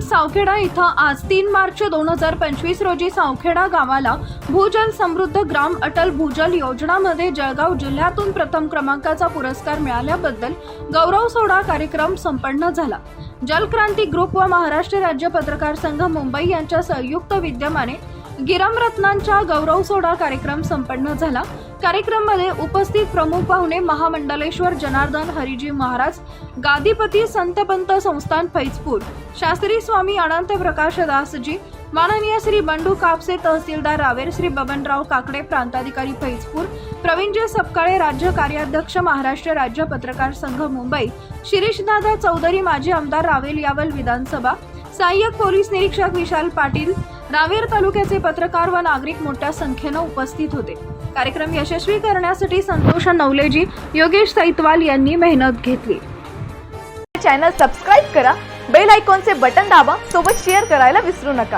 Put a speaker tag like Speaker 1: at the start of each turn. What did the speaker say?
Speaker 1: सावखेडा इथं आज तीन मार्च दोन हजार पंचवीस रोजी सावखेडा गावाला भूजल समृद्ध ग्राम अटल भूजल योजनामध्ये जळगाव जिल्ह्यातून प्रथम क्रमांकाचा पुरस्कार मिळाल्याबद्दल गौरव सोहळा कार्यक्रम संपन्न झाला. जलक्रांती ग्रुप व महाराष्ट्र राज्य पत्रकार संघ मुंबई यांच्या संयुक्त विद्यमाने गिरमरत्नांच्या गौरव सोडा कार्यक्रम संपन्न झाला. कार्यक्रममध्ये उपस्थित प्रमुख पाहुणे महामंडलेश्वर जनार्दन हरिजी महाराज गादीपती संतपंत संस्थान फैजपूर शास्त्री स्वामी अनंत प्रकाश दासजी माननीय श्री बंडू कापसे तहसीलदार रावेर श्री बबनराव काकडे प्रांताधिकारी फैजपूर प्रवीणजी सपकाळे राज्य कार्याध्यक्ष महाराष्ट्र राज्य पत्रकार संघ मुंबई शिरीषदादा चौधरी माजी आमदार रावेल यावल विधानसभा सहाय्यक पोलीस निरीक्षक विशाल पाटील रावेर तालुक्याचे पत्रकार व नागरिक मोठ्या संख्येनं उपस्थित होते. कार्यक्रम यशस्वी करण्यासाठी संतोष नवलेजी योगेश सैतवाल यांनी मेहनत घेतली.
Speaker 2: चॅनल सबस्क्राईब करा बेल आयकॉनचे बटन दाबा सोबत शेअर करायला विसरू नका.